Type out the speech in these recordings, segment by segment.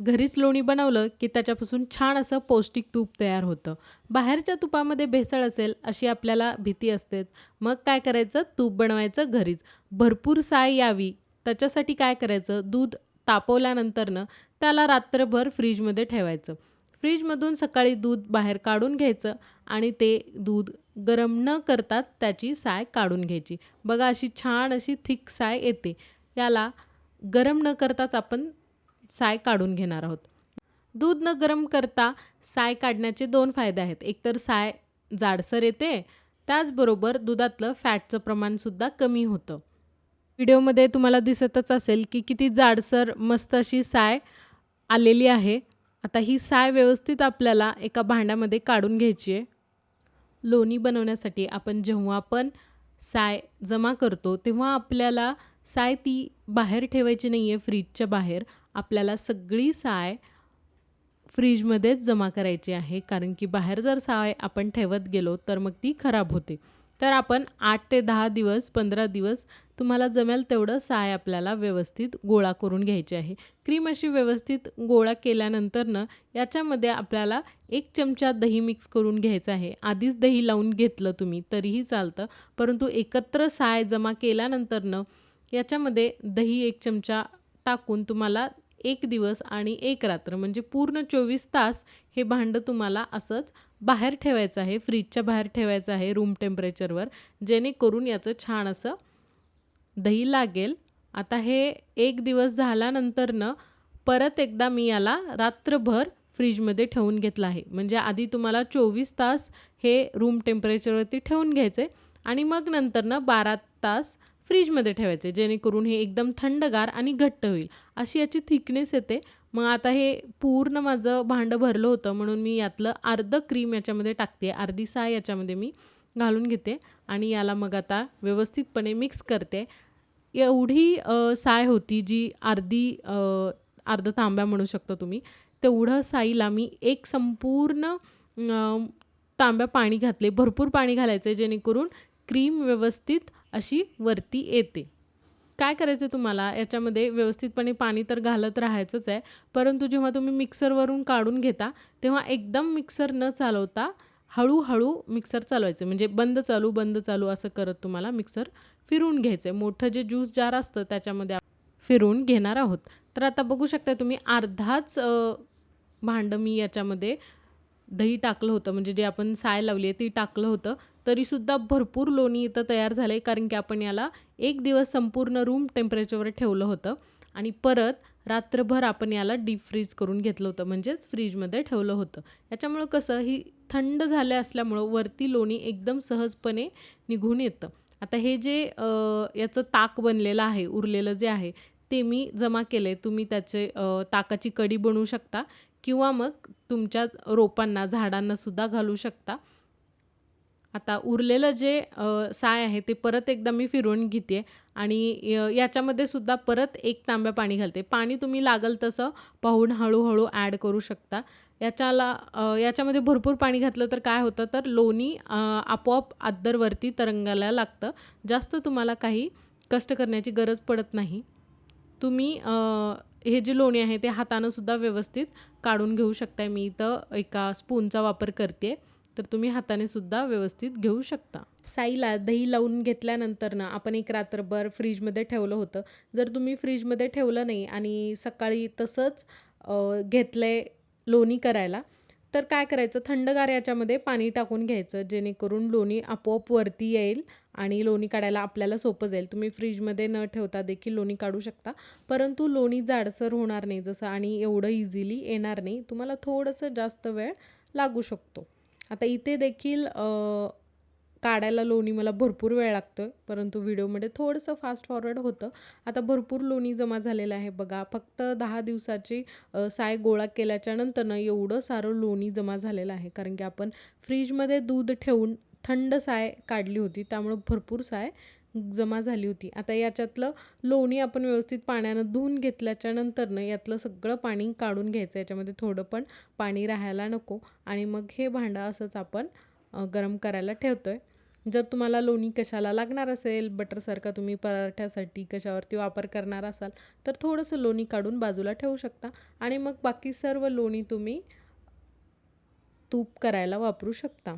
घरीच लोणी बनवलं की त्याच्यापासून छान असं पौष्टिक तूप तयार होतं. बाहेरच्या तुपामध्ये भेसळ असेल अशी आपल्याला भीती असतेच. मग काय करायचं? तूप बनवायचं घरीच. भरपूर साय यावी. त्याच्यासाठी काय करायचं? दूध तापवल्यानंतरनं त्याला रात्रभर फ्रीजमध्ये ठेवायचं. फ्रीजमधून सकाळी दूध बाहेर काढून घ्यायचं आणि ते दूध गरम न करता त्याची साय काढून घ्यायची. बघा अशी छान अशी थिक साय येते. याला गरम न करताच आपण साय काढून घेणार आहोत. दूध न गरम करता साय काढण्याचे दोन फायदे आहेत. एकतर साय जाडसर येते त्याचबरोबर दुधातलं फॅटचं प्रमाणसुद्धा कमी होतं. व्हिडिओमध्ये तुम्हाला दिसतच असेल की किती जाडसर मस्त अशी साय आलेली आहे. आता ही साय व्यवस्थित आपल्याला एका भांड्यामध्ये काढून घ्यायची आहे. लोणी बनवण्यासाठी आपण जेव्हा पण साय जमा करतो तेव्हा आपल्याला साय ती बाहेर ठेवायची नाही आहे फ्रीजच्या बाहेर. आपल्याला सगळी साय फ्रीजमध्येच जमा करायची आहे. कारण की बाहेर जर साय आपण ठेवत गेलो तर मग ती खराब होते. तर आपण आठ ते दहा दिवस पंधरा दिवस तुम्हाला जमेल तेवढं साय आपल्याला व्यवस्थित गोळा करून घ्यायची आहे. क्रीम अशी व्यवस्थित गोळा केल्यानंतरनं याच्यामध्ये आपल्याला एक चमचा दही मिक्स करून घ्यायचं आहे. आधीच दही लावून घेतलं तुम्ही तरीही चालतं. परंतु एकत्र साय जमा केल्यानंतरनं याच्यामध्ये दही एक चमचा टाकून तुम्हाला एक दिवस आणि एक रात्र म्हणजे पूर्ण चोवीस तास हे भांडं तुम्हाला असंच बाहेर ठेवायचं आहे फ्रीजच्या बाहेर ठेवायचं आहे रूम टेम्परेचरवर जेणेकरून याचं छान असं दही लागेल. आता हे एक दिवस झाल्यानंतरनं परत एकदा मी याला रात्रभर फ्रीजमध्ये ठेवून घेतलं आहे. म्हणजे आधी तुम्हाला चोवीस तास हे रूम टेम्परेचरवरती ठेवून घ्यायचे आणि मग नंतरनं बारा तास फ्रीजमध्ये ठेवायचे जेणेकरून हे एकदम थंडगार आणि घट्ट होईल. अशी याची थिकनेस येते. मग आता हे पूर्ण माझं भांडं भरलं होतं म्हणून मी यातलं अर्ध क्रीम याच्यामध्ये टाकते. अर्धी साय याच्यामध्ये मी घालून घेते आणि याला मग आता व्यवस्थितपणे मिक्स करते. एवढी साय होती जी अर्धी अर्ध तांब्या म्हणू शकता तुम्ही तेवढं साईला मी एक संपूर्ण तांब्या पाणी घातले. भरपूर पाणी घालायचं जेणेकरून क्रीम व्यवस्थित अशी वरती येते. काय करायचं तुम्हाला? याच्यामध्ये व्यवस्थितपणे पाणी तर घालत राहायचंच आहे परंतु जेव्हा तुम्ही मिक्सरवरून काढून घेता तेव्हा एकदम मिक्सर न चालवता हळूहळू मिक्सर चालवायचं. म्हणजे बंद चालू बंद चालू असं करत तुम्हाला मिक्सर फिरून घ्यायचं आहे मोठं जे ज्यूस जार असतं त्याच्यामध्ये फिरून घेणार आहोत. तर आता बघू शकता तुम्ही अर्धाच भांडं मी याच्यामध्ये दही टाकलं होतं म्हणजे जे आपण साय लावली आहे ती टाकलं होतं. तरीसुद्धा भरपूर लोणी इथं तयार झालं आहे कारण की आपण याला एक दिवस संपूर्ण रूम टेम्परेचरवर ठेवलं होतं. आणि परत रात्रभर आपण याला डीप फ्रीज करून घेतलं होतं म्हणजेच फ्रीजमध्ये ठेवलं होतं. याच्यामुळं कसं ही थंड झाले असल्यामुळं वरती लोणी एकदम सहजपणे निघून येतं. आता हे जे याचं ताक बनलेलं आहे उरलेलं जे आहे ते मी जमा केलं आहे तुम्ही त्याचे ताकाची कडी बनवू शकता. किंवा मग तुमच्या रोपांना झाडांनासुद्धा घालू शकता. आता उरलेलं जे साय आहे ते परत एकदा मी फिरवून घेते आणि याच्यामध्ये सुद्धा परत एक तांब्या पाणी घालते. पाणी तुम्ही लागल तसं पाहून हळूहळू ॲड करू शकता. याच्याला याच्यामध्ये भरपूर पाणी घातलं तर काय होतं तर लोणी आपोआप आद्दरवरती तरंगायला लागतं. जास्त तुम्हाला काही कष्ट करण्याची गरज पडत नाही. तुम्ही हे जे लोणी आहे ते हातानंसुद्धा व्यवस्थित काढून घेऊ शकताय. मी इथं एका स्पूनचा वापर करते तर तुम्ही हाताने सुद्धा व्यवस्थित घेऊ शकता. साईला दही लावून घेतल्यानंतर ना आपण एक रात्रभर फ्रीजमध्ये ठेवलं होतं. जर तुम्ही फ्रीजमध्ये ठेवलं नाही आणि सकाळी तसंच घेतलं आहे लोणी करायला तर काय करायचं? थंडगार याच्यामध्ये पाणी टाकून घ्यायचं जेणेकरून लोणी आपोआप वरती येईल आणि लोणी काढायला आपल्याला सोपं जाईल. तुम्ही फ्रीजमध्ये न ठेवता देखील लोणी काढू शकता. परंतु लोणी जाडसर होणार नाही जसं आणि एवढं इझिली येणार नाही. तुम्हाला थोडंसं जास्त वेळ लागू शकतो. आता इथे देखील काढायला लोणी मला भरपूर वेळ लागतो आहे परंतु व्हिडिओमध्ये थोडंसं फास्ट फॉरवर्ड होतं. आता भरपूर लोणी जमा झालेलं आहे बघा. फक्त दहा दिवसाची साय गोळा केल्याच्या नंतरनं एवढं सारं लोणी जमा झालेलं आहे. कारण की आपण फ्रीजमध्ये दूध ठेवून थंड साय काढली होती त्यामुळं भरपूर साय जमा झाली होती. आता याच्यातलं लोणी आपण व्यवस्थित पाण्यानं धुवून घेतल्याच्या नंतरनं यातलं सगळं पाणी काढून घ्यायचं. याच्यामध्ये थोडं पण पाणी राहायला नको. आणि मग हे भांडं असंच आपण गरम करायला ठेवतो आहे जर तुम्हाला लोणी कशाला लागणार असेल बटरसारखा तुम्ही पराठ्यासाठी कशावरती वापर करणार असाल तर थोडंसं लोणी काढून बाजूला ठेवू शकता. आणि मग बाकी सर्व लोणी तुम्ही तूप करायला वापरू शकता.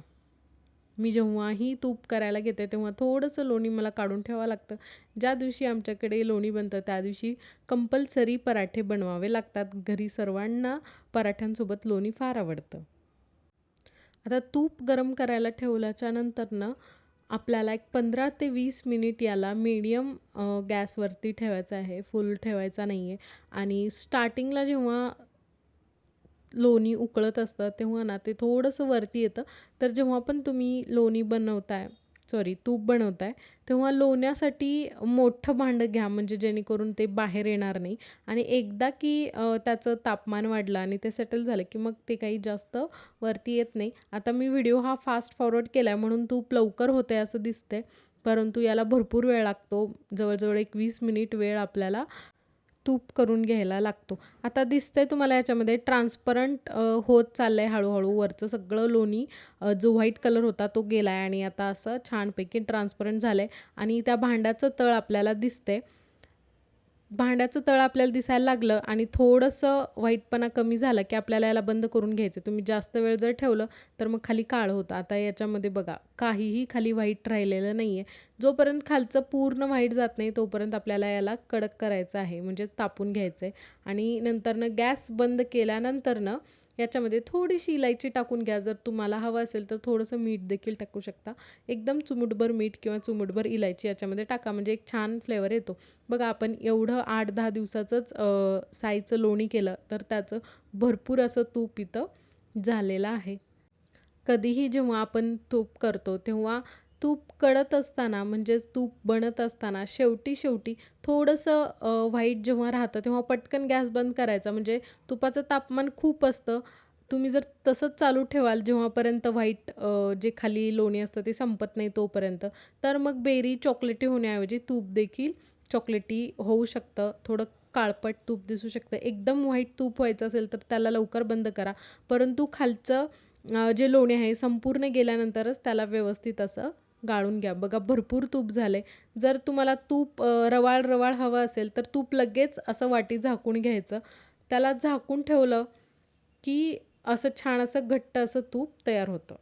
मी जेव्हाही तूप करायला घेते तेव्हा थोडंसं लोणी मला काढून ठेवावं लागतं. ज्या दिवशी आमच्याकडे लोणी बनतं त्या दिवशी कंपल्सरी पराठे बनवावे लागतात. घरी सर्वांना पराठ्यांसोबत लोणी फार आवडतं. आता तूप गरम करायला ठेवल्याच्यानंतर ना आपल्याला एक पंधरा ते वीस मिनिट याला मीडियम गॅसवरती ठेवायचं आहे. फुल ठेवायचा नाही आहे आणि स्टार्टिंगला जेव्हा लोणी उकळत असतं तेव्हा ना ते थोडंसं वरती येतं. तर जेव्हा पण तुम्ही लोणी बनवताय सॉरी तूप बनवताय तेव्हा लोण्यासाठी मोठं भांडं घ्या म्हणजे जेणेकरून ते बाहेर येणार नाही. आणि एकदा की त्याचं तापमान वाढलं आणि ते सेटल झालं की मग ते काही जास्त वरती येत नाही. आता मी व्हिडिओ हा फास्ट फॉरवर्ड केला आहे म्हणून तूप लवकर होते असं दिसतंय. परंतु याला भरपूर वेळ लागतो. जवळजवळ एक वीस मिनिट वेळ आपल्याला तूप करून घ्यायला लागतो. आता दिसतंय तुम्हाला याच्यामध्ये ट्रान्सपरंट होत चाललं आहे हळूहळू. वरचं सगळं लोणी जो व्हाईट कलर होता तो गेला आहे आणि आता असं छानपैकी ट्रान्सपरंट झालं आहे आणि त्या भांड्याचं तळ आपल्याला दिसतंय. भांड्याचं तळ आपल्याला दिसायला लागलं आणि थोडंसं वाईटपणा कमी झालं की आपल्याला याला बंद करून घ्यायचं. तुम्ही जास्त वेळ जर ठेवलं तर मग खाली काळं होतं. आता याच्यामध्ये बघा काहीही खाली व्हाईट राहिलेलं नाही आहे जोपर्यंत खालचं पूर्ण व्हाईट जात नाही तोपर्यंत आपल्याला याला कडक करायचं आहे. म्हणजेच तापून घ्यायचं आहे आणि नंतरनं गॅस बंद केल्यानंतरनं याच्यामध्ये थोडीशी इलायची टाकून घ्या. जर तुम्हाला हवं असेल तर थोडंसं मीठ देखील टाकू शकता. एकदम चुमुटभर मीठ किंवा चुमुटभर इलायची याच्यामध्ये टाका. म्हणजे एक छान फ्लेवर येतो. बघा आपण एवढं आठ दहा दिवसाचंच साईचं लोणी केलं तर त्याचं भरपूर असं तूप इथं झालेलं आहे. कधीही जेव्हा आपण तूप करतो तेव्हा तूप कळत असताना म्हणजेच तूप बनत असताना शेवटी शेवटी थोडंसं व्हाईट जेव्हा राहतं तेव्हा पटकन गॅस बंद करायचा. म्हणजे तुपाचं तापमान खूप असतं. तुम्ही जर तसंच चालू ठेवाल जेव्हापर्यंत व्हाईट जे खाली लोणी असतं ते संपत नाही तोपर्यंत तर मग बेरी चॉकलेटी होण्याऐवजी तूप देखील चॉकलेटी होऊ शकतं. थोडं काळपट तूप दिसू शकतं. एकदम व्हाईट तूप व्हायचं असेल तर त्याला लवकर बंद करा. परंतु खालचं जे लोणी आहे संपूर्ण गेल्यानंतरच त्याला व्यवस्थित असं गाळून घ्या. बघा भरपूर तूप झाले जर तुम्हाला तूप रवाळ रवाळ हवं असेल तर तूप लगेच असं वाटी झाकून घ्यायचं. त्याला झाकून ठेवलं की असं छान असं घट्ट असं तूप तयार होतं.